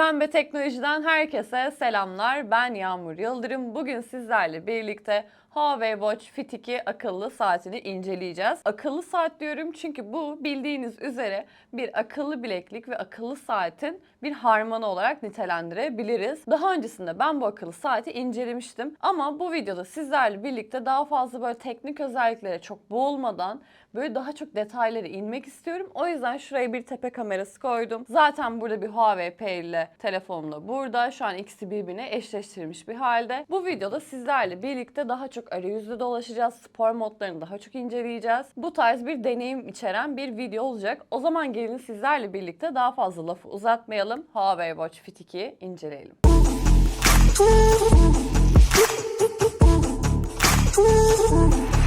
Pembe Teknoloji'den herkese selamlar. Ben Yağmur Yıldırım. Bugün sizlerle birlikte Huawei Watch Fit 2 akıllı saatini inceleyeceğiz. Akıllı saat diyorum çünkü bu bildiğiniz üzere bir akıllı bileklik ve akıllı saatin bir harmanı olarak nitelendirebiliriz. Daha öncesinde ben bu akıllı saati incelemiştim ama bu videoda sizlerle birlikte daha fazla böyle teknik özelliklere çok boğulmadan böyle daha çok detaylara inmek istiyorum. O yüzden şuraya bir tepe kamerası koydum. Zaten burada bir Huawei P ile telefonum da burada. Şu an ikisi birbirine eşleştirilmiş bir halde. Bu videoda sizlerle birlikte daha çok arayüzde dolaşacağız. Spor modlarını daha çok inceleyeceğiz. Bu tarz bir deneyim içeren bir video olacak. O zaman gelin sizlerle birlikte daha fazla lafı uzatmayalım. Huawei Watch Fit 2'yi inceleyelim. Şimdi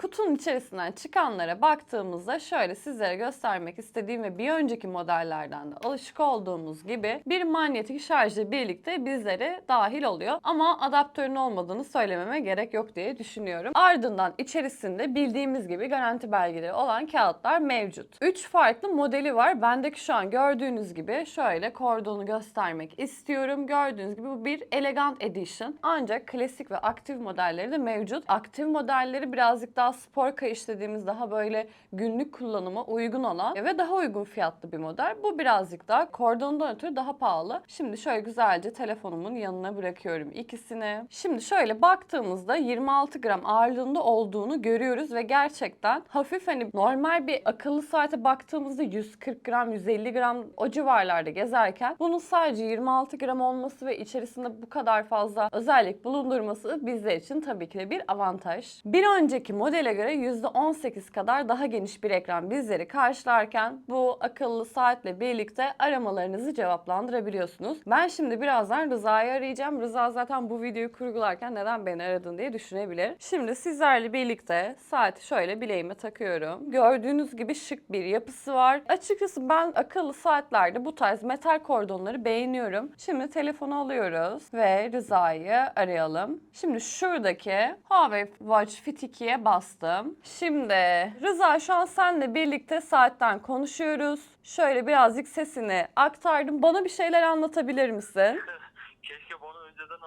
kutunun içerisinden çıkanlara baktığımızda şöyle sizlere göstermek istediğim ve bir önceki modellerden de alışık olduğumuz gibi bir manyetik şarjla birlikte bizlere dahil oluyor. Ama adaptörün olmadığını söylememe gerek yok diye düşünüyorum. Ardından içerisinde bildiğimiz gibi garanti belgeleri olan kağıtlar mevcut. 3 farklı modeli var. Bendeki şu an gördüğünüz gibi şöyle kordonu göstermek istiyorum. Gördüğünüz gibi bu bir Elegant Edition. Ancak klasik ve aktif modelleri de mevcut. Aktif modelleri birazcık daha spor kayış daha böyle günlük kullanıma uygun olan ve daha uygun fiyatlı bir model. Bu birazcık daha kordondan ötürü daha pahalı. Şimdi şöyle güzelce telefonumun yanına bırakıyorum ikisini. Şimdi şöyle baktığımızda 26 gram ağırlığında olduğunu görüyoruz ve gerçekten hafif hani normal bir akıllı saate baktığımızda 140 gram 150 gram o civarlarda gezerken bunun sadece 26 gram olması ve içerisinde bu kadar fazla özellik bulundurması bizler için tabii ki de bir avantaj. Bir önceki modele göre %18 kadar daha geniş bir ekran bizleri karşılarken bu akıllı saatle birlikte aramalarınızı cevaplandırabiliyorsunuz. Ben şimdi birazdan Rıza'yı arayacağım. Rıza zaten bu videoyu kurgularken neden beni aradın diye düşünebilir. Şimdi sizlerle birlikte saati şöyle bileğime takıyorum. Gördüğünüz gibi şık bir yapısı var. Açıkçası ben akıllı saatlerde bu tarz metal kordonları beğeniyorum. Şimdi telefonu alıyoruz ve Rıza'yı arayalım. Şimdi şuradaki Huawei Watch Fit 2'ye bastım. Şimdi Rıza şu an seninle birlikte saatten konuşuyoruz. Şöyle birazcık sesini aktardım. Bana bir şeyler anlatabilir misin? Keşke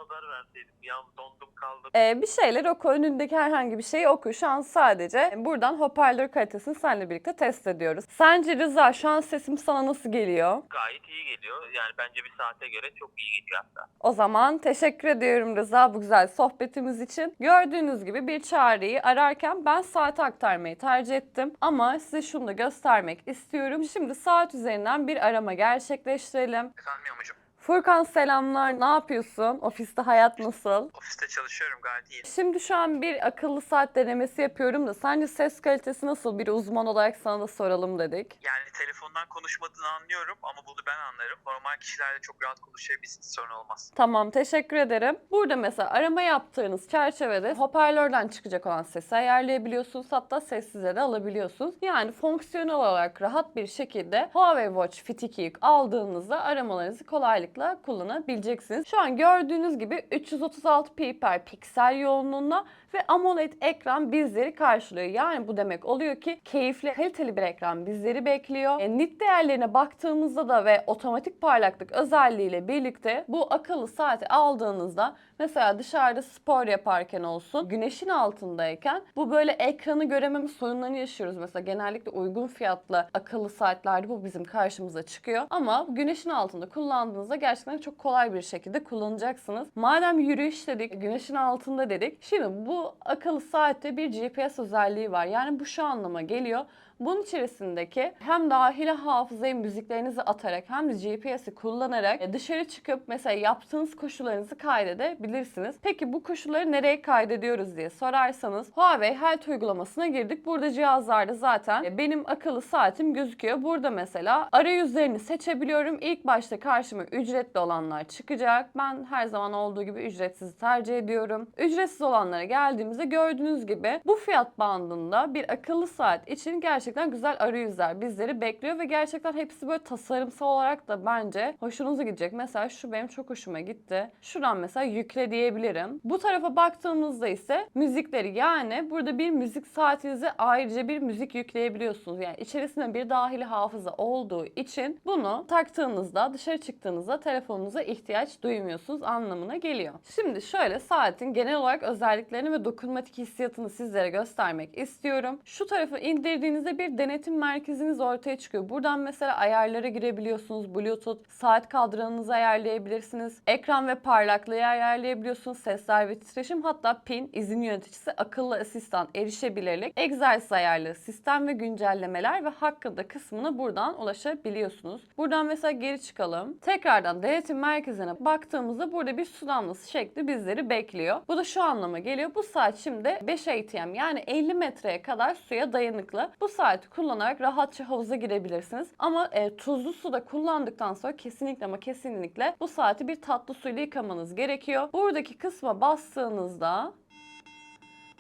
haber verseydim. Ya dondum kaldım. Ee, bir şeyler oku. Önündeki herhangi bir şeyi oku. Şu an sadece buradan hoparlör kalitesini seninle birlikte test ediyoruz. Sence Rıza şu an sesim sana nasıl geliyor? Gayet iyi geliyor. Yani bence bir saate göre çok iyi geliyor hatta. O zaman teşekkür ediyorum Rıza bu güzel sohbetimiz için. Gördüğünüz gibi bir çağrıyı ararken ben saate aktarmayı tercih ettim. Ama size şunu da göstermek istiyorum. Şimdi saat üzerinden bir arama gerçekleştirelim. Efendim Yamucuğum. Furkan selamlar. Ne yapıyorsun? Ofiste hayat nasıl? Ofiste çalışıyorum gayet iyi. Şimdi şu an bir akıllı saat denemesi yapıyorum da sence ses kalitesi nasıl? Bir uzman olarak sana da soralım dedik. Yani telefondan konuşmadığını anlıyorum ama bunu ben anlarım. Normal kişilerle çok rahat konuşabilirsiniz sorun olmaz. Tamam teşekkür ederim. Burada mesela arama yaptığınız çerçevede hoparlörden çıkacak olan sesi ayarlayabiliyorsunuz. Hatta sessize de alabiliyorsunuz. Yani fonksiyonel olarak rahat bir şekilde Huawei Watch Fit 2'yi aldığınızda aramalarınızı kolaylıkla kullanabileceksiniz. Şu an gördüğünüz gibi 336p per piksel yoğunluğunda ve AMOLED ekran bizleri karşılıyor. Yani bu demek oluyor ki keyifli, kaliteli bir ekran bizleri bekliyor. E, nit değerlerine baktığımızda da ve otomatik parlaklık özelliğiyle birlikte bu akıllı saati aldığınızda mesela dışarıda spor yaparken olsun, güneşin altındayken bu böyle ekranı görememe sorunlarını yaşıyoruz. Mesela genellikle uygun fiyatlı akıllı saatlerde bu bizim karşımıza çıkıyor. Ama güneşin altında kullandığınızda gerçekten çok kolay bir şekilde kullanacaksınız. Madem yürüyüş dedik, güneşin altında dedik. Şimdi bu akıllı saatte bir GPS özelliği var. Yani bu şu anlama geliyor. Bunun içerisindeki hem dahili hafızaya müziklerinizi atarak hem de GPS'i kullanarak e, dışarı çıkıp mesela yaptığınız koşularınızı kaydedebilirsiniz. Peki bu koşuları nereye kaydediyoruz diye sorarsanız Huawei Health uygulamasına girdik. Burada cihazlarda zaten e, benim akıllı saatim gözüküyor. Burada mesela arayüzlerini seçebiliyorum. İlk başta karşıma ücretli olanlar çıkacak. Ben her zaman olduğu gibi ücretsiz tercih ediyorum. Ücretsiz olanlara geldiğimizde gördüğünüz gibi bu fiyat bandında bir akıllı saat için gerçekten gerçekten güzel arayüzler bizleri bekliyor ve gerçekten hepsi böyle tasarımsal olarak da bence hoşunuza gidecek. Mesela şu benim çok hoşuma gitti. Şuradan mesela yükle diyebilirim. Bu tarafa baktığımızda ise müzikleri yani burada bir müzik saatinize ayrıca bir müzik yükleyebiliyorsunuz. Yani içerisinde bir dahili hafıza olduğu için bunu taktığınızda dışarı çıktığınızda telefonunuza ihtiyaç duymuyorsunuz anlamına geliyor. Şimdi şöyle saatin genel olarak özelliklerini ve dokunmatik hissiyatını sizlere göstermek istiyorum. Şu tarafı indirdiğinizde bir denetim merkeziniz ortaya çıkıyor. Buradan mesela ayarlara girebiliyorsunuz. Bluetooth, saat kadranınızı ayarlayabilirsiniz. Ekran ve parlaklığı ayarlayabiliyorsunuz. Sesler ve titreşim hatta pin, izin yöneticisi, akıllı asistan, erişebilirlik, egzersiz ayarlı, sistem ve güncellemeler ve hakkında kısmına buradan ulaşabiliyorsunuz. Buradan mesela geri çıkalım. Tekrardan denetim merkezine baktığımızda burada bir su damlası şekli bizleri bekliyor. Bu da şu anlama geliyor. Bu saat şimdi 5 ATM yani 50 metreye kadar suya dayanıklı. Bu saati kullanarak rahatça havuza girebilirsiniz. Ama e, tuzlu suda kullandıktan sonra kesinlikle ama kesinlikle bu saati bir tatlı suyla yıkamanız gerekiyor. Buradaki kısma bastığınızda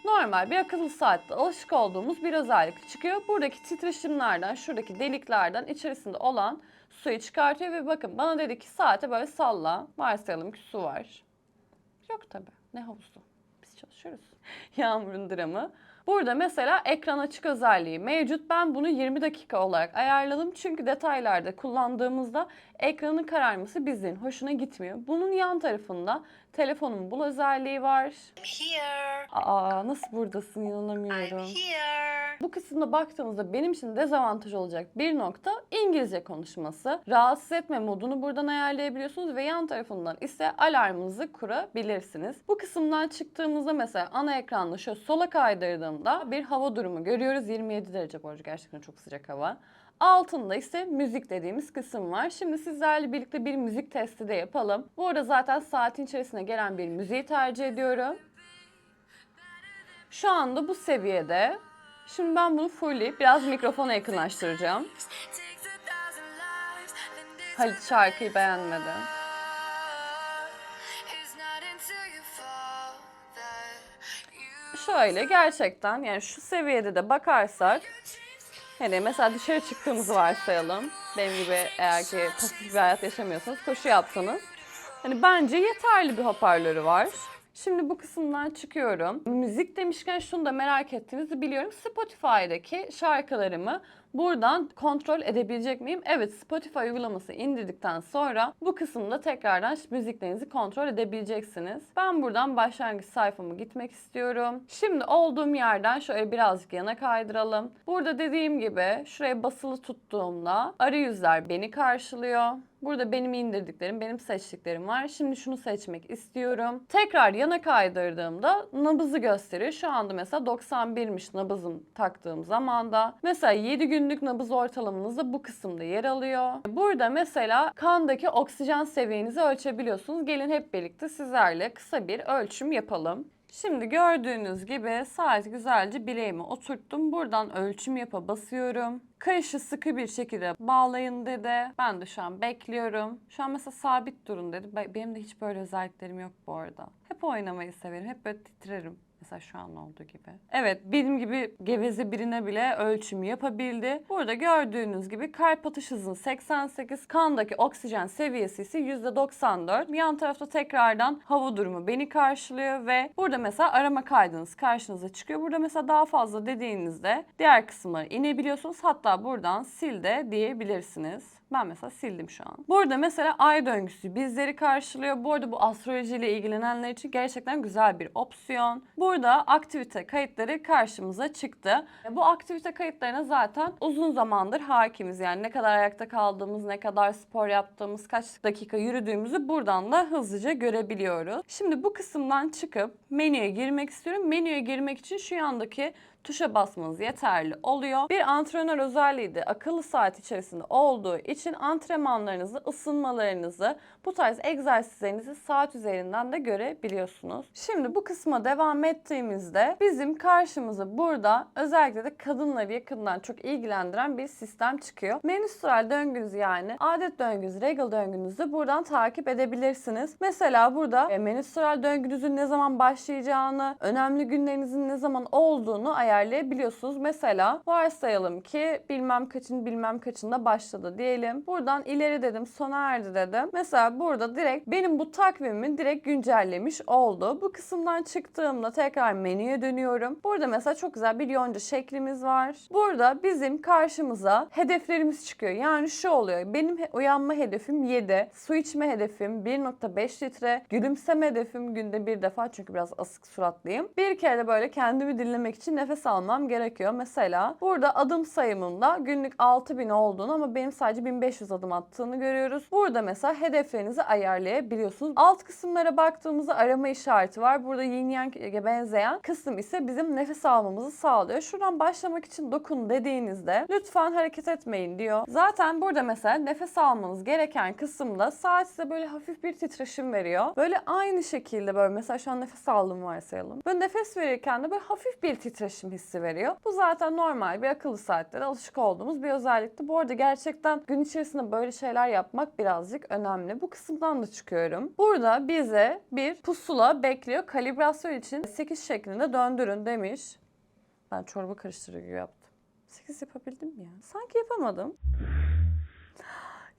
normal bir akıllı saatte alışık olduğumuz bir özellik çıkıyor. Buradaki titreşimlerden, şuradaki deliklerden içerisinde olan suyu çıkartıyor ve bakın bana dedi ki saate böyle salla. Varsayalım ki su var. Yok tabi. Ne havuzu? Biz çalışıyoruz. Yağmurun dramı. Burada mesela ekran açık özelliği mevcut. Ben bunu 20 dakika olarak ayarladım. Çünkü detaylarda kullandığımızda ekranın kararması bizlerin hoşuna gitmiyor. Bunun yan tarafında telefonun bul özelliği var. I'm here. Aa nasıl buradasın I'm inanamıyorum. here. Bu kısımda baktığımızda benim için dezavantaj olacak bir nokta İngilizce konuşması. Rahatsız etme modunu buradan ayarlayabiliyorsunuz ve yan tarafından ise alarmınızı kurabilirsiniz. Bu kısımdan çıktığımızda mesela ana ekranda şöyle sola kaydırdığımda bir hava durumu görüyoruz. 27 derece bu arada gerçekten çok sıcak hava. Altında ise müzik dediğimiz kısım var. Şimdi sizlerle birlikte bir müzik testi de yapalım. Bu arada zaten saatin içerisine gelen bir müziği tercih ediyorum. Şu anda bu seviyede. Şimdi ben bunu fullleyip biraz mikrofona yakınlaştıracağım. Halit şarkıyı beğenmedi. Şöyle gerçekten yani şu seviyede de bakarsak hani mesela dışarı çıktığımızı varsayalım. Benim gibi eğer ki pasif bir hayat yaşamıyorsanız koşu yapsanız. Hani bence yeterli bir hoparlörü var. Şimdi bu kısımdan çıkıyorum. Müzik demişken şunu da merak ettiğinizi biliyorum. Spotify'daki şarkılarımı buradan kontrol edebilecek miyim? Evet Spotify uygulaması indirdikten sonra bu kısımda tekrardan müziklerinizi kontrol edebileceksiniz. Ben buradan başlangıç sayfamı gitmek istiyorum. Şimdi olduğum yerden şöyle birazcık yana kaydıralım. Burada dediğim gibi şuraya basılı tuttuğumda arayüzler beni karşılıyor. Burada benim indirdiklerim, benim seçtiklerim var. Şimdi şunu seçmek istiyorum. Tekrar yana kaydırdığımda nabızı gösteriyor. Şu anda mesela 91'miş nabızım taktığım zamanda. Mesela 7 günlük nabız ortalamanız da bu kısımda yer alıyor. Burada mesela kandaki oksijen seviyenizi ölçebiliyorsunuz. Gelin hep birlikte sizlerle kısa bir ölçüm yapalım. Şimdi gördüğünüz gibi saat güzelce bileğime oturttum. Buradan ölçüm yapa basıyorum. Kayışı sıkı bir şekilde bağlayın dedi. Ben de şu an bekliyorum. Şu an mesela sabit durun dedi. Be- Benim de hiç böyle özelliklerim yok bu arada. Hep oynamayı severim. Hep böyle titrerim. Mesela şu an olduğu gibi. Evet benim gibi geveze birine bile ölçüm yapabildi. Burada gördüğünüz gibi kalp atış hızın 88, kandaki oksijen seviyesi ise %94. Yan tarafta tekrardan hava durumu beni karşılıyor ve burada mesela arama kaydınız karşınıza çıkıyor. Burada mesela daha fazla dediğinizde diğer kısımlara inebiliyorsunuz. Hatta buradan sil de diyebilirsiniz. Ben mesela sildim şu an. Burada mesela ay döngüsü bizleri karşılıyor. Bu arada bu astrolojiyle ilgilenenler için gerçekten güzel bir opsiyon. Burada aktivite kayıtları karşımıza çıktı. Bu aktivite kayıtlarına zaten uzun zamandır hakimiz. Yani ne kadar ayakta kaldığımız, ne kadar spor yaptığımız, kaç dakika yürüdüğümüzü buradan da hızlıca görebiliyoruz. Şimdi bu kısımdan çıkıp menüye girmek istiyorum. Menüye girmek için şu yandaki tuşa basmanız yeterli oluyor. Bir antrenör özelliği de akıllı saat içerisinde olduğu için antrenmanlarınızı, ısınmalarınızı, bu tarz egzersizlerinizi saat üzerinden de görebiliyorsunuz. Şimdi bu kısma devam ettiğimizde bizim karşımıza burada özellikle de kadınları yakından çok ilgilendiren bir sistem çıkıyor. Menüstrel döngünüzü yani adet döngünüzü, regal döngünüzü buradan takip edebilirsiniz. Mesela burada e, menüstrel döngünüzün ne zaman başlayacağını, önemli günlerinizin ne zaman olduğunu ayarlayabiliyorsunuz. Mesela varsayalım ki bilmem kaçın bilmem kaçında başladı diyelim. Buradan ileri dedim sona erdi dedim. Mesela burada direkt benim bu takvimimi direkt güncellemiş oldu. Bu kısımdan çıktığımda tekrar menüye dönüyorum. Burada mesela çok güzel bir yonca şeklimiz var. Burada bizim karşımıza hedeflerimiz çıkıyor. Yani şu oluyor. Benim uyanma hedefim 7. Su içme hedefim 1.5 litre. Gülümseme hedefim günde bir defa çünkü biraz asık suratlıyım. Bir kere de böyle kendimi dinlemek için nefes almam gerekiyor. Mesela burada adım sayımında günlük 6000 olduğunu ama benim sadece 1500 adım attığını görüyoruz. Burada mesela hedeflerinizi ayarlayabiliyorsunuz. Alt kısımlara baktığımızda arama işareti var. Burada yin yang'e benzeyen kısım ise bizim nefes almamızı sağlıyor. Şuradan başlamak için dokun dediğinizde lütfen hareket etmeyin diyor. Zaten burada mesela nefes almanız gereken kısımda saat size böyle hafif bir titreşim veriyor. Böyle aynı şekilde böyle mesela şu an nefes aldım varsayalım. Böyle nefes verirken de böyle hafif bir titreşim hissi veriyor. Bu zaten normal bir akıllı saatlere alışık olduğumuz bir özellikti. Bu arada gerçekten gün içerisinde böyle şeyler yapmak birazcık önemli. Bu kısımdan da çıkıyorum. Burada bize bir pusula bekliyor. Kalibrasyon için 8 şeklinde döndürün demiş. Ben çorba karıştırıyor gibi yaptım. 8 yapabildim mi ya? Sanki yapamadım.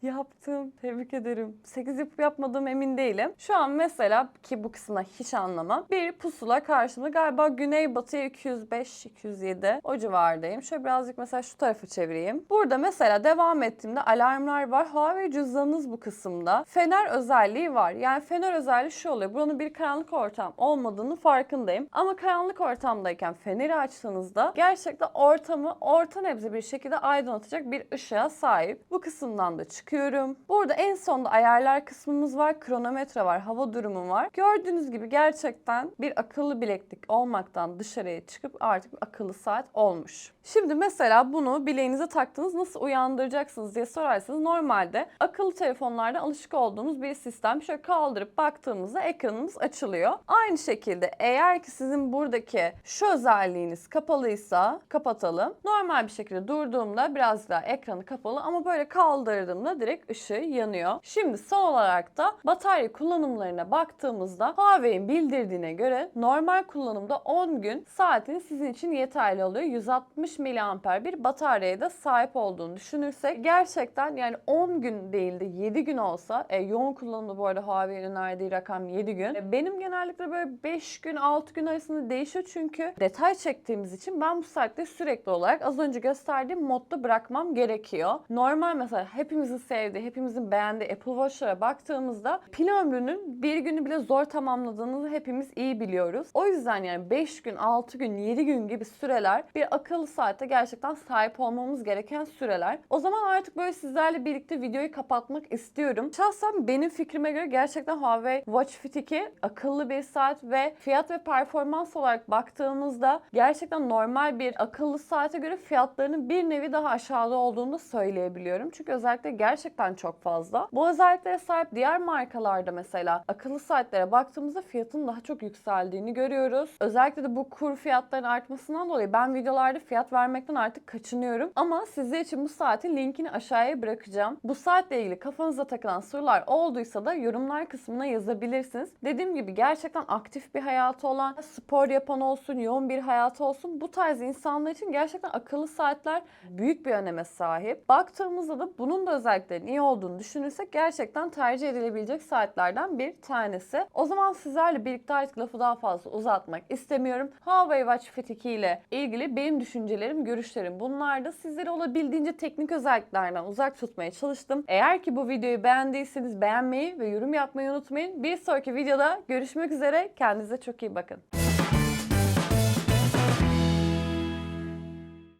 Yaptım. Tebrik ederim. 8 yapıp yapmadığım emin değilim. Şu an mesela ki bu kısımda hiç anlamam. Bir pusula karşımda galiba güneybatıya 205-207 o civardayım. Şöyle birazcık mesela şu tarafa çevireyim. Burada mesela devam ettiğimde alarmlar var. Huawei cüzdanınız bu kısımda. Fener özelliği var. Yani fener özelliği şu oluyor. Buranın bir karanlık ortam olmadığını farkındayım. Ama karanlık ortamdayken feneri açtığınızda gerçekten ortamı orta nebze bir şekilde aydınlatacak bir ışığa sahip. Bu kısımdan da çıkıyorum. Burada en sonda ayarlar kısmımız var. Kronometre var. Hava durumu var. Gördüğünüz gibi gerçekten bir akıllı bileklik olmaktan dışarıya çıkıp artık akıllı saat olmuş. Şimdi mesela bunu bileğinize taktınız nasıl uyandıracaksınız diye sorarsanız normalde akıllı telefonlarda alışık olduğumuz bir sistem. Şöyle kaldırıp baktığımızda ekranımız açılıyor. Aynı şekilde eğer ki sizin buradaki şu özelliğiniz kapalıysa kapatalım. Normal bir şekilde durduğumda biraz daha ekranı kapalı ama böyle kaldırdığımda direkt ışığı yanıyor. Şimdi son olarak da batarya kullanımlarına baktığımızda Huawei'in bildirdiğine göre normal kullanımda 10 gün saatin sizin için yeterli oluyor. 160 mAh bir bataryaya da sahip olduğunu düşünürsek gerçekten yani 10 gün değil de 7 gün olsa e, yoğun kullanımda bu arada Huawei'nin önerdiği rakam 7 gün. E, benim genellikle böyle 5 gün 6 gün arasında değişiyor çünkü detay çektiğimiz için ben bu saatte sürekli olarak az önce gösterdiğim modda bırakmam gerekiyor. Normal mesela hepimizin sevdiği, hepimizin beğendiği Apple Watch'lara baktığımızda pil ömrünün bir günü bile zor tamamladığını hepimiz iyi biliyoruz. O yüzden yani 5 gün, 6 gün, 7 gün gibi süreler bir akıllı saate gerçekten sahip olmamız gereken süreler. O zaman artık böyle sizlerle birlikte videoyu kapatmak istiyorum. Şahsen benim fikrime göre gerçekten Huawei Watch Fit 2 akıllı bir saat ve fiyat ve performans olarak baktığımızda gerçekten normal bir akıllı saate göre fiyatlarının bir nevi daha aşağıda olduğunu söyleyebiliyorum. Çünkü özellikle gerçekten çok fazla. Bu özelliklere sahip diğer markalarda mesela akıllı saatlere baktığımızda fiyatın daha çok yükseldiğini görüyoruz. Özellikle de bu kur fiyatların artmasından dolayı ben videolarda fiyat vermekten artık kaçınıyorum. Ama sizler için bu saatin linkini aşağıya bırakacağım. Bu saatle ilgili kafanıza takılan sorular olduysa da yorumlar kısmına yazabilirsiniz. Dediğim gibi gerçekten aktif bir hayatı olan, spor yapan olsun, yoğun bir hayatı olsun bu tarz insanlar için gerçekten akıllı saatler büyük bir öneme sahip. Baktığımızda da bunun da özelliklerinin iyi olduğunu düşünürsek gerçekten tercih edilebilecek saatlerden bir tanesi. O zaman sizlerle birlikte artık lafı daha fazla uzatmak istemiyorum. Huawei Watch Fit 2 ile ilgili benim düşüncelerim, görüşlerim bunlar da sizleri olabildiğince teknik özelliklerden uzak tutmaya çalıştım. Eğer ki bu videoyu beğendiyseniz beğenmeyi ve yorum yapmayı unutmayın. Bir sonraki videoda görüşmek üzere. Kendinize çok iyi bakın.